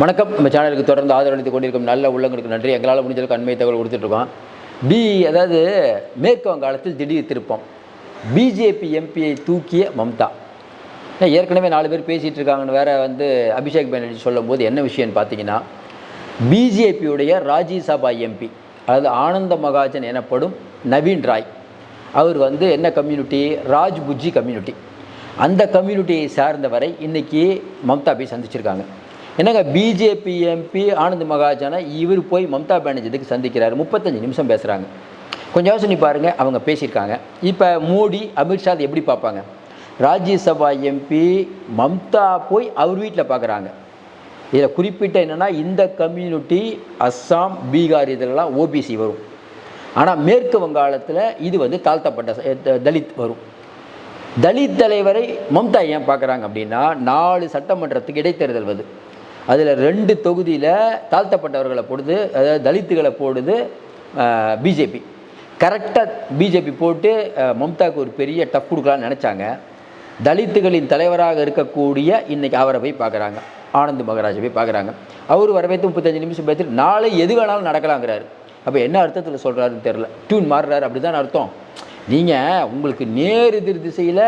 வணக்கம். நம்ம சேனலுக்கு தொடர்ந்து ஆதரவளித்துக் கொண்டிருக்கும் நல்ல உள்ளங்களுக்கு நன்றி. எங்களால் முடிஞ்சளவுக்கு அண்மை தகவல் கொடுத்துட்ருக்கோம். பி அதாவது மேற்கு வங்காளத்தில் திடீர் திருப்பம். பிஜேபி எம்பியை தூக்கிய மம்தா. ஏற்கனவே நாலு பேர் பேசிகிட்டு இருக்காங்கன்னு வேறு வந்து அபிஷேக் பானர்ஜி சொல்லும்போது என்ன விஷயம்னு பார்த்தீங்கன்னா பிஜேபியுடைய ராஜ்யசபா எம்பி அதாவது ஆனந்த மகாஜன் எனப்படும் நவீன் ராய் அவர் வந்து என்ன கம்யூனிட்டி? ராஜ் புஜ்ஜி கம்யூனிட்டி. அந்த கம்யூனிட்டியை சார்ந்தவரை இன்னைக்கு மம்தா போய் சந்திச்சிருக்காங்க. என்னங்க பிஜேபி எம்பி ஆனந்த் மகாஜனை இவர் போய் மம்தா பானர்ஜி இதுக்கு முப்பத்தஞ்சு நிமிஷம் பேசுகிறாங்க கொஞ்சம் யோசனை பாருங்கள் அவங்க பேசியிருக்காங்க. இப்போ மோடி அமித்ஷா அதை எப்படி பார்ப்பாங்க? ராஜ்யசபா எம்பி மம்தா போய் அவர் வீட்டில் பார்க்குறாங்க இதில் குறிப்பிட்ட என்னென்னா இந்த கம்யூனிட்டி அஸ்ஸாம் பீகார் இதெல்லாம் ஓபிசி வரும். ஆனால் மேற்கு வங்காளத்தில் இது வந்து தாழ்த்தப்பட்ட தலித் வரும். தலித் தலைவரை மம்தா ஏன் பார்க்குறாங்க அப்படின்னா நாலு சட்டமன்றத்துக்கு இடைத்தேர்தல் வருது. அதில் ரெண்டு தொகுதியில் தாழ்த்தப்பட்டவர்களை போடுது அதாவது தலித்துகளை போடுது பிஜேபி கரெக்டாக பிஜேபி போட்டு மம்தாவுக்கு ஒரு பெரிய டஃப் கொடுக்கலான்னு நினச்சாங்க. தலித்துகளின் தலைவராக இருக்கக்கூடிய இன்னைக்கு அவரை போய் பார்க்குறாங்க. ஆனந்த் மகராஜை போய் பார்க்குறாங்க. அவர் வரவேற்று முப்பத்தஞ்சு நிமிஷம் பேசிட்டு நாளை எது வேணாலும் நடக்கலாங்கிறாரு. அப்போ என்ன அர்த்தத்தில் சொல்கிறாருன்னு தெரில டியூன் மாறுறாரு அப்படி தான் அர்த்தம். நீங்கள் உங்களுக்கு நேர் எதிர் திசையில்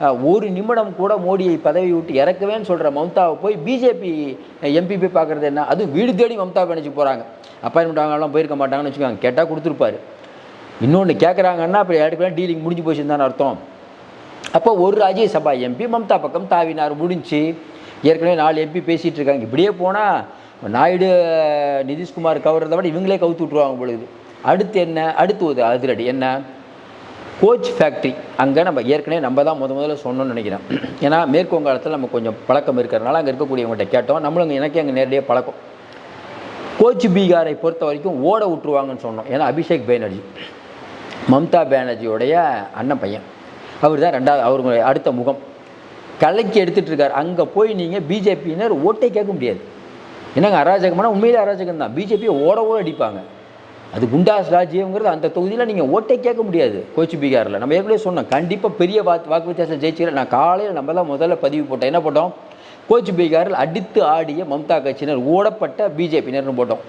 ஒரு நிமிடம் கூட மோடியை பதவி விட்டு இறக்குவேன்னு சொல்கிற மம்தாவை போய் பிஜேபி எம்பி போய் பார்க்குறது என்ன? அதுவும் வீடு தேடி மம்தா பேனர்ஜி போகிறாங்க அப்பாயின்மெண்ட் வாங்கலாம் போயிருக்க மாட்டாங்கன்னு வச்சுக்கோங்க. கேட்டால் கொடுத்துருப்பாரு. இன்னொன்று கேட்குறாங்கன்னா அப்போ இடத்துக்குலாம் டீலிங் முடிஞ்சு போச்சுன்னு தானே அர்த்தம். அப்போ ஒரு ராஜ்யசபா எம்பி மம்தா பக்கம் தாவினார் முடிஞ்சு ஏற்கனவே நாலு எம்பி பேசிகிட்டு இருக்காங்க. இப்படியே போனால் நாயுடு நிதிஷ்குமார் கவர்றதை விட இவங்களே கவுத்து விட்ருவாங்க பொழுது. அடுத்து என்ன? அடுத்து ஒரு அதிரடி. என்ன? கோச் ஃபேக்ட்ரி அங்கே நம்ம ஏற்கனவே நம்ம தான் முத முதல்ல சொன்னோம்னு நினைக்கிறேன். ஏன்னா மேற்கு வங்காளத்தில் நம்ம கொஞ்சம் பழக்கம் இருக்கிறனால அங்கே இருக்கக்கூடியவங்கள்ட்ட கேட்டோம். நம்மளும் அங்கே எனக்கே அங்கே நேரடியாக பழக்கம். கோச் பீகாரை பொறுத்த வரைக்கும் ஓட விட்டுருவாங்கன்னு சொன்னோம். ஏன்னா அபிஷேக் பேனர்ஜி மம்தா பேனர்ஜியோடைய அண்ணன் பையன். அவர் தான் ரெண்டாவது அவருடைய அடுத்த முகம். கலைக்கு எடுத்துகிட்டு இருக்கார் அங்கே போய் நீங்கள் பிஜேபியினர் ஓட்டை கேட்க முடியாது. என்னங்க அராஜகமான? உண்மையிலே அராஜகம் தான் பிஜேபியை ஓட ஓட அடிப்பாங்க. அது குண்டாஸ் ராஜ்யங்கிறது அந்த தொகுதியில் நீங்கள் ஓட்டை கேட்க முடியாது கோச்சி பீகாரில். நம்ம ஏற்கனவே சொன்னோம் கண்டிப்பாக பெரிய வாக்கு வாக்கு வித்தியாசம் ஜெயிச்சுக்கிறேன். நான் காலையில் நம்ம தான் முதல்ல பதிவு போட்டோம். என்ன போட்டோம்? கோச் பீகாரில் அடித்து ஆடிய மம்தா கட்சியினர் ஓடப்பட்ட பிஜேபியினர்னு போட்டோம்.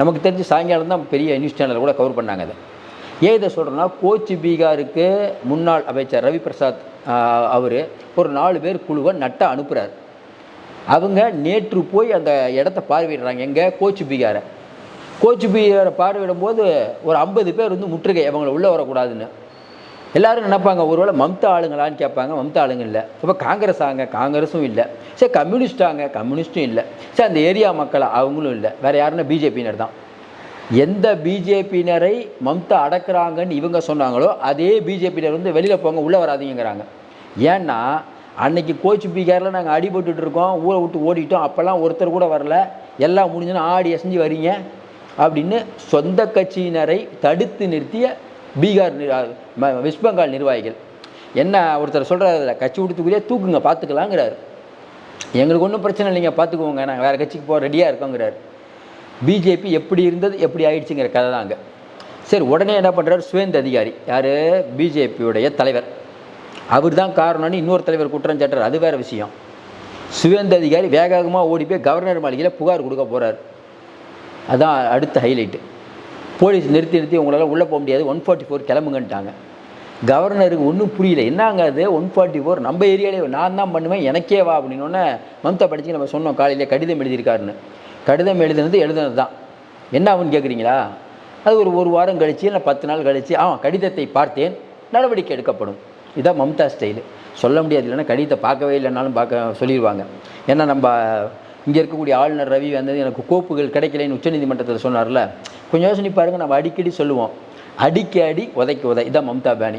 நமக்கு தெரிஞ்சு சாயங்காலம் தான் பெரிய நியூஸ் சேனல் கூட கவர் பண்ணாங்க அதை. ஏன் இதை சொல்கிறேன்னா கோச்சி பீகாருக்கு முன்னாள் அமைச்சர் ரவி பிரசாத் அவர் ஒரு நாலு பேர் குழுவை நட்ட அனுப்புகிறார் அவங்க நேற்று போய் அந்த இடத்த பார்வையிடுறாங்க. எங்கே? கோச்சி பீகாரை. கோச் பீகாரை பார்வையிடும் போது ஒரு ஐம்பது பேர் வந்து முற்றுகை அவங்கள உள்ளே வரக்கூடாதுன்னு. எல்லாரும் நினைப்பாங்க ஒருவேளை மம்தா ஆளுங்களான்னு கேட்பாங்க மம்தா ஆளுங்க இல்லை. இப்போ காங்கிரஸ் ஆங்க காங்கிரஸும் இல்லை. சரி கம்யூனிஸ்டாங்க கம்யூனிஸ்ட்டும் இல்லை. சரி அந்த ஏரியா மக்கள் அவங்களும் இல்லை. வேறு யாருன்னா பிஜேபியினர் தான். எந்த பிஜேபியினரை மம்தா அடக்குறாங்கன்னு இவங்க சொன்னாங்களோ அதே பிஜேபியினர் வந்து வெளியில் போங்க உள்ளே வராதீங்கிறாங்க ஏன்னா அன்னைக்கு கோச் பீகாரில் நாங்கள் அடிபட்டுட்டு இருக்கோம் ஊரை விட்டு ஓடிட்டோம் அப்போல்லாம் ஒருத்தர் கூட வரல. எல்லாம் முடிஞ்சுன்னா ஆடி அசைஞ்சு வரீங்க. அப்படின்னு சொந்த கட்சியினரை தடுத்து நிறுத்திய பீகார் வெஸ்ட் பெங்கால் நிர்வாகிகள். என்ன ஒருத்தர் சொல்கிறாரு கட்சி விடுத்துக்குள்ளே தூக்குங்க பார்த்துக்கலாங்கிறாரு எங்களுக்கு ஒன்றும் பிரச்சனை இல்லைங்க பார்த்துக்குவோங்க நாங்கள் வேறு கட்சிக்கு போக ரெடியாக இருக்கோங்கிறார். பிஜேபி எப்படி இருந்தது எப்படி ஆயிடுச்சுங்கிற கதை தான் அங்கே. சரி உடனே என்ன பண்ணுறாரு சுவேந்த அதிகாரி. யார்? பிஜேபியுடைய தலைவர். அவர் தான் காரணம்னு இன்னொரு தலைவர் குற்றம் சாட்டுறாரு. அது வேறு விஷயம். சுவேந்த அதிகாரி வேகமாக ஓடி போய் கவர்னர் மாளிகையில் புகார் கொடுக்க போகிறார் அதான் அடுத்த ஹைலைட்டு போலீஸ் நிறுத்தி நிறுத்தி உங்களால் உள்ளே போக முடியாது. ஒன் ஃபார்ட்டி ஃபோர் கிளம்புங்கன்ட்டாங்க. கவர்னருக்கு ஒன்றும் புரியல. என்னங்க அது? ஒன் ஃபார்ட்டி ஃபோர் நம்ம ஏரியாலே நான் தான் பண்ணுவேன் எனக்கே வா அப்படின்னோடனே மம்தா படிச்சு நம்ம சொன்னோம் காலையிலே கடிதம் எழுதியிருக்காருன்னு. கடிதம் எழுதுனது எழுதுனது தான். என்ன ஆகுன்னு கேட்குறீங்களா அது ஒரு ஒரு வாரம் கழித்து இல்லை பத்து நாள் கழித்து ஆ கடிதத்தை பார்த்தேன். நடவடிக்கை எடுக்கப்படும். இதான் மம்தா ஸ்டைலு சொல்ல முடியாது இல்லைன்னா கடிதத்தை பார்க்கவே இல்லைனாலும் பார்க்க சொல்லிடுவாங்க. ஏன்னா நம்ம இங்கே இருக்கக்கூடிய ஆளுநர் ரவி வந்தது எனக்கு கோப்புகள் கிடைக்கலைன்னு உச்சநீதிமன்றத்தில் சொன்னார்ல. கொஞ்சம் யோசனை பாருங்கள் நம்ம அடிக்கடி சொல்லுவோம். அடிக்க அடி உதைக்க உதை. இதான் மம்தா பாணி.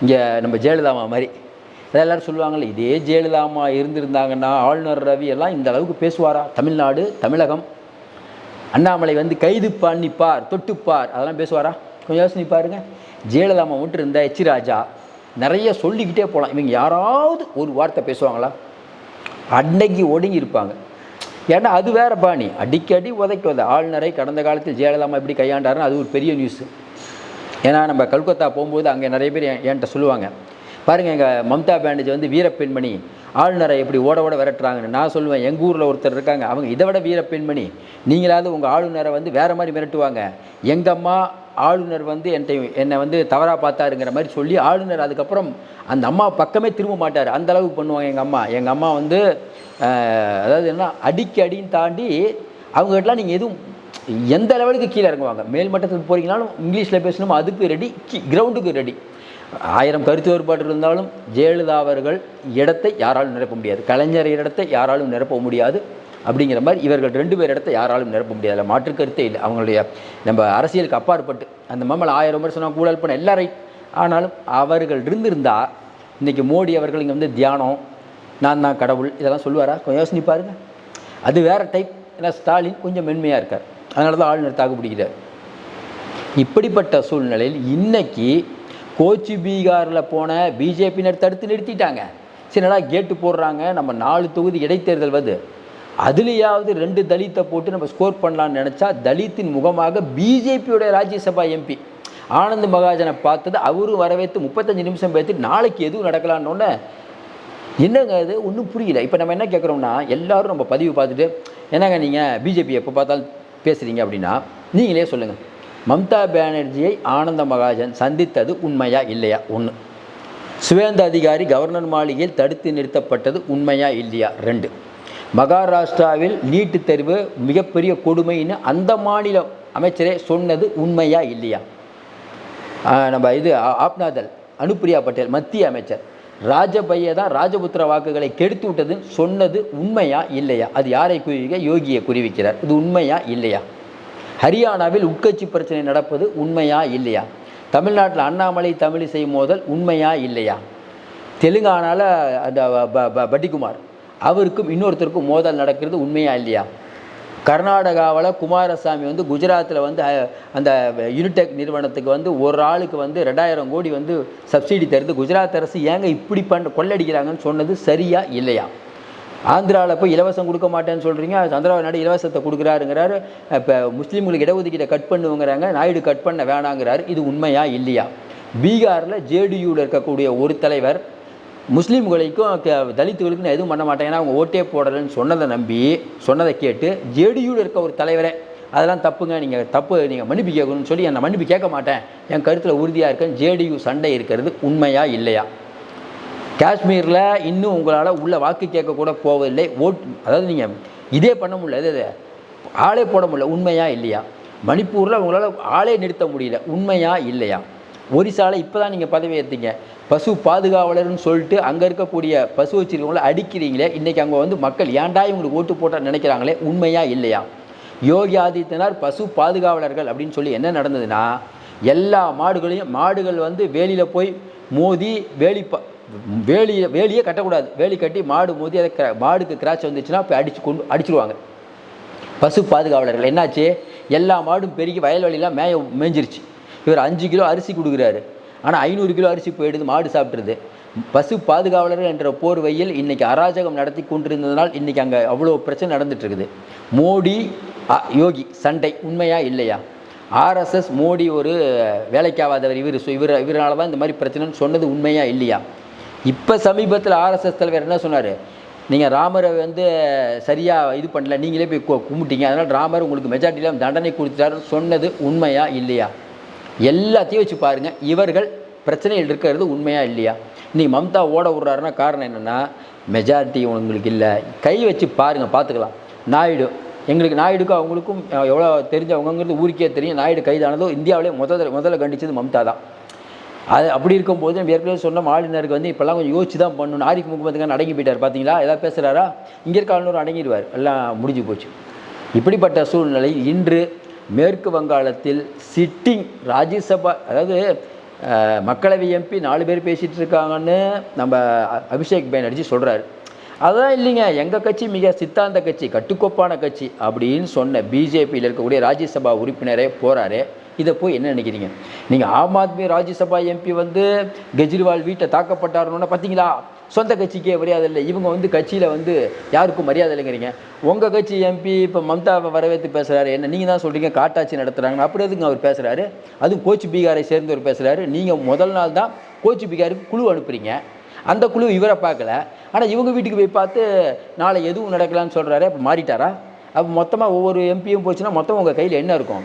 இங்கே நம்ம ஜெயலலிதாமா மாதிரி. அதை எல்லோரும் சொல்லுவாங்கல்ல இதே ஜெயலலிதாமா இருந்திருந்தாங்கன்னா ஆளுநர் ரவி எல்லாம் இந்த அளவுக்கு பேசுவாரா? தமிழ்நாடு தமிழகம். அண்ணாமலை வந்து கைது பண்ணிப்பார் தொட்டுப்பார். அதெல்லாம் பேசுவாரா? கொஞ்சம் யோசனை பாருங்க. ஜெயலலிதாமா மட்டும் இருந்த எச் ராஜா. நிறைய சொல்லிக்கிட்டே போகலாம் இவங்க யாராவது ஒரு வார்த்தை பேசுவாங்களா? அன்னைக்கு ஒடுங்கி இருப்பாங்க. ஏன்னா அது வேறு பாணி. அடிக்கடி உதைக்கு உதை ஆளுநரை கடந்த காலத்தில் ஜெயலலிதாமா எப்படி கையாண்டாருன்னு அது ஒரு பெரிய நியூஸ் ஏன்னா நம்ம கல்கத்தா போகும்போது அங்கே நிறைய பேர் என்- என்கிட்ட சொல்லுவாங்க. பாருங்கள் எங்கள் மம்தா பேண்டேஜ் வந்து வீரப்பெண்மணி. ஆளுநரை எப்படி ஓட ஓட விரட்டுறாங்கன்னு நான் சொல்லுவேன். எங்கள் ஊரில் ஒருத்தர் இருக்காங்க. அவங்க இதை விட வீரப்பெண்மணி. நீங்களாவது உங்கள் ஆளுநரை வந்து வேறு மாதிரி மிரட்டுவாங்க. எங்கள் அம்மா ஆளுநர் வந்து என்கிட்ட என்னை வந்து தவறாக பார்த்தாருங்கிற மாதிரி சொல்லி ஆளுநர் அதுக்கப்புறம் அந்த அம்மா பக்கமே திரும்ப மாட்டார். அந்த அளவுக்கு பண்ணுவாங்க எங்கள் அம்மா. எங்கள் அம்மா வந்து அதாவது என்ன அடிக்கடின்னு தாண்டி அவங்ககிட்டலாம் நீங்கள் எதுவும் எந்த லெவலுக்கு கீழே இறங்குவாங்க? மேல் மட்டத்துக்கு போகிறீங்கனாலும் இங்கிலீஷில் பேசணும் அதுக்கு ரெடி கிரவுண்டுக்கு ரெடி ஆயிரம் கருத்து வேறுபாடு இருந்தாலும் ஜெயலலிதா அவர்கள் இடத்தை யாராலும் நிரப்ப முடியாது. கலைஞர் இடத்தை யாராலும் நிரப்ப முடியாது. அப்படிங்கிற மாதிரி இவர்கள் ரெண்டு பேர் இடத்தை யாராலும் நிரப்ப முடியாது. அதில் மாற்று கருத்தே இல்லை. அவங்களுடைய நம்ம அரசியலுக்கு அப்பாற்பட்டு. அந்த மாமல் ஆயிரம் விமர்சனம் கூடல் பண்ண எல்லா ரைட் ஆனாலும் அவர்கள் இருந்திருந்தா இன்றைக்கி மோடி அவர்கள் இங்கே வந்து தியானம் நான் தான் கடவுள் இதெல்லாம் சொல்லுவாரா? கொஞ்சம் யோசனை பாருங்க. அது வேறு டைப் ஏன்னா ஸ்டாலின் கொஞ்சம் மென்மையாக இருக்கார். அதனால தான் ஆளுநர் தாக்கு பிடிக்கிறார். இப்படிப்பட்ட சூழ்நிலையில் இன்னைக்கு கோச்சி பீகாரில் போன பிஜேபியினர் தடுத்து நிறுத்திட்டாங்க. சின்னடா கேட்டு போடுறாங்க. நம்ம நாலு தொகுதி இடைத்தேர்தல் வருது. அதுலேயாவது ரெண்டு தலித்தை போட்டு நம்ம ஸ்கோர் பண்ணலாம்னு நினச்சா தலித்தின் முகமாக பிஜேபியோட ராஜ்யசபா எம்பி ஆனந்த் மகாஜனை பார்த்தது அவரும் வரவேற்று முப்பத்தஞ்சு நிமிஷம் பேத்து நாளைக்கு எதுவும் நடக்கலான்னு என்னங்க அது ஒன்றும் புரியல. இப்போ நம்ம என்ன கேட்குறோம்னா எல்லாரும் நம்ம பதிவு பார்த்துட்டு என்னங்க நீங்கள் பிஜேபி எப்போ பார்த்தாலும் பேசுகிறீங்க அப்படின்னா நீங்களே சொல்லுங்கள் மம்தா பானர்ஜியை ஆனந்த மகாஜன் சந்தித்தது உண்மையா இல்லையா? ஒன்று சுவேந்த அதிகாரி கவர்னர் மாளிகையில் தடுத்து நிறுத்தப்பட்டது உண்மையா இல்லையா? ரெண்டு. மகாராஷ்டிராவில் நீட்டு தேர்வு மிகப்பெரிய கொடுமைன்னு அந்த மாநில அமைச்சரே சொன்னது உண்மையா இல்லையா? நம்ம இது ஆப்னாதல் அனுப்பிரியா பட்டேல் மத்திய அமைச்சர். ராஜபைய தான் ராஜபுத்திர வாக்குகளை கெடுத்து விட்டதுன்னு சொன்னது உண்மையா இல்லையா? அது யாரை குறிவிக்க யோகியை குறிவிக்கிறார். இது உண்மையா இல்லையா? ஹரியானாவில் உட்கட்சி பிரச்சனை நடப்பது உண்மையா இல்லையா? தமிழ்நாட்டில் அண்ணாமலை தமிழிசை மோதல் உண்மையா இல்லையா? தெலுங்கானாவில் அந்த ப- ப- பட்டிகுமார் அவருக்கும் இன்னொருத்தருக்கும் மோதல் நடக்கிறது உண்மையா இல்லையா? கர்நாடகாவில் குமாரசாமி வந்து குஜராத்தில் வந்து அந்த யூனிடெக் நிறுவனத்துக்கு வந்து ஒரு ஆளுக்கு வந்து ரெண்டாயிரம் கோடி வந்து சப்சிடி தருது. குஜராத் அரசு ஏங்க இப்படி பண்ண கொள்ளடிக்கிறாங்கன்னு சொன்னது சரியா இல்லையா? ஆந்திராவில் போய் இலவசம் கொடுக்க மாட்டேன்னு சொல்கிறீங்க சந்திரபாபு நாயுடு இலவசத்தை கொடுக்குறாருங்கிறாரு. இப்போ முஸ்லீம்களுக்கு இடஒதுக்கீட்டை கட் பண்ணுவோங்கிறாங்க நாயுடு கட் பண்ண வேணாங்கிறாரு. இது உண்மையா இல்லையா? பீகாரில் ஜேடியூவில் இருக்கக்கூடிய ஒரு தலைவர் முஸ்லீம்களுக்கும் க- தலித்துகளுக்கும் நான் எதுவும் பண்ண மாட்டேன். ஏன்னா அவங்க ஓட்டே போடலைன்னு சொன்னதை நம்பி சொன்னதை கேட்டு ஜேடியூவில் இருக்க ஒரு தலைவரே அதெல்லாம் தப்புங்க. நீங்கள் தப்பு நீங்கள் மன்னிப்பு கேட்கணும்னு சொல்லி என்னை மன்னிப்பு கேட்க மாட்டேன். என் கருத்தில் உறுதியாக இருக்கேன். ஜேடியு சண்டை இருக்கிறது உண்மையா இல்லையா? காஷ்மீரில் இன்னும் உங்களால் உள்ள வாக்கு கேட்கக்கூட போவதில்லை. ஓட் அதாவது நீங்கள் இதே பண்ண முடியல. இது இது. ஆளே போட முடியல. உண்மையா இல்லையா? மணிப்பூரில் உங்களால் ஆளே நிறுத்த முடியல. உண்மையா இல்லையா? ஒரிசாவில் இப்போ தான் நீங்கள் பதவி ஏற்றீங்க பசு பாதுகாவலர்னு சொல்லிட்டு அங்கே இருக்கக்கூடிய பசு வச்சிருக்கவங்கள அடிக்கிறீங்களே இன்றைக்கி அங்கே வந்து மக்கள் ஏன்டா இவங்களுக்கு ஓட்டு போட்டால் நினைக்கிறாங்களே உண்மையாக இல்லையா? யோகி ஆதித்யநாத் பசு பாதுகாவலர்கள் அப்படின்னு சொல்லி என்ன நடந்ததுன்னா எல்லா மாடுகளையும் மாடுகள் வந்து வேலியில் போய் மோதி வேலி ப வேலியை வேலியே கட்டக்கூடாது. வேலி கட்டி மாடு மோதி அதை கிர- மாடுக்கு கிராச் வந்துச்சுன்னா போய் அடிச்சு கொண்டு அடிச்சிருவாங்க. பசு பாதுகாவலர்கள் என்னாச்சு? எல்லா மாடும் பெருகி வயல்வெளியெலாம் மேய மேய்ஞ்சிருச்சு இவர் அஞ்சு கிலோ அரிசி கொடுக்குறாரு. ஆனால் ஐநூறு கிலோ அரிசி போயிடுது மாடு சாப்பிட்ருது பசு பாதுகாவலர் என்ற போர்வையில் இன்னைக்கு அராஜகம் நடத்தி கொண்டிருந்ததுனால் இன்றைக்கி அங்கே அவ்வளோ பிரச்சனை நடந்துட்டு இருக்குது மோடி யோகி சண்டை உண்மையா இல்லையா? ஆர்எஸ்எஸ் மோடி ஒரு வேலைக்காவாதவர் இவர் இவர் இவரால் தான் இந்த மாதிரி பிரச்சனைன்னு சொன்னது உண்மையா இல்லையா? இப்போ சமீபத்தில் ஆர்எஸ்எஸ் தலைவர் என்ன சொன்னார்? நீங்கள் ராமரை வந்து சரியாக இது பண்ணல நீங்களே போய் கும்பிட்டீங்க. அதனால் ராமர் உங்களுக்கு மெஜாரிட்டியில் தண்டனை கொடுத்துட்டாருன்னு சொன்னது உண்மையா இல்லையா? எல்லாத்தையும் வச்சு பாருங்கள் இவர்கள் பிரச்சனையில் இருக்கிறது உண்மையாக இல்லையா? நீ மம்தா ஓட விட்றாருன்னா காரணம் என்னென்னா மெஜாரிட்டி உங்களுக்கு இல்லை. கை வச்சு பாருங்கள் பார்த்துக்கலாம். நாயுடு எங்களுக்கு நாயுடுக்கும் அவங்களுக்கும் எவ்வளோ தெரிஞ்சவங்கங்கிறது ஊருக்கே தெரியும். நாயுடு கைதானதோ இந்தியாவிலே முதல்ல முதல்ல கண்டிச்சது மம்தா தான். அது அப்படி இருக்கும்போது நம்ம ஏற்கனவே சொன்ன ஆளுநருக்கு வந்து இப்போல்லாம் கொஞ்சம் யோசிச்சு தான் பண்ணணும். ஆரிஃப் முகமது அடங்கி போயிட்டார் பார்த்தீங்களா ஏதாவது பேசுகிறாரா இங்கே இருக்க ஆளுநர் அடங்கிடுவார் எல்லாம் முடிஞ்சு போச்சு. இப்படிப்பட்ட சூழ்நிலை இன்று மேற்கு வங்காளத்தில் சிட்டிங் ராஜ்யசபா அதாவது மக்களவை எம்பி நாலு பேர் பேசிகிட்டு இருக்காங்கன்னு நம்ம அபிஷேக் பானர்ஜி சொல்கிறாரு அதான் இல்லைங்க எங்கள் கட்சி மிக சித்தாந்த கட்சி கட்டுக்கோப்பான கட்சி அப்படின்னு சொன்ன பிஜேபியில் இருக்கக்கூடிய ராஜ்யசபா உறுப்பினரே போகிறாரு இதை போய் என்ன நினைக்கிறீங்க? நீங்கள் ஆம் ஆத்மி ராஜ்யசபா எம்பி வந்து கெஜ்ரிவால் வீட்டை தாக்கப்பட்டாருன்னு பார்த்தீங்களா? சொந்த கட்சிக்கே மரியாதை இல்லை. இவங்க வந்து கட்சியில் வந்து யாருக்கும் மரியாதை இல்லைங்கிறீங்க. உங்கள் கட்சி எம்பி இப்போ மம்தாவை வரவேற்று பேசுகிறாரு என்ன நீங்கள் தான் சொல்கிறீங்க காட்டாட்சி நடத்துகிறாங்கன்னு அப்படி எதுங்க அவர் பேசுகிறாரு அதுவும் கோச் பீகாரை சேர்ந்தவர் பேசுகிறாரு நீங்கள் முதல் நாள் தான் கோச்சு பீகாருக்கு குழு அனுப்புறீங்க. அந்த குழு இவரை பார்க்கல. ஆனால் இவங்க வீட்டுக்கு போய் பார்த்து நாளை எதுவும் நடக்கலான்னு சொல்கிறாரு அப்போ மாறிட்டாரா? அப்போ மொத்தமாக ஒவ்வொரு எம்பியும் போச்சுன்னா மொத்தம் உங்கள் கையில் என்ன இருக்கும்?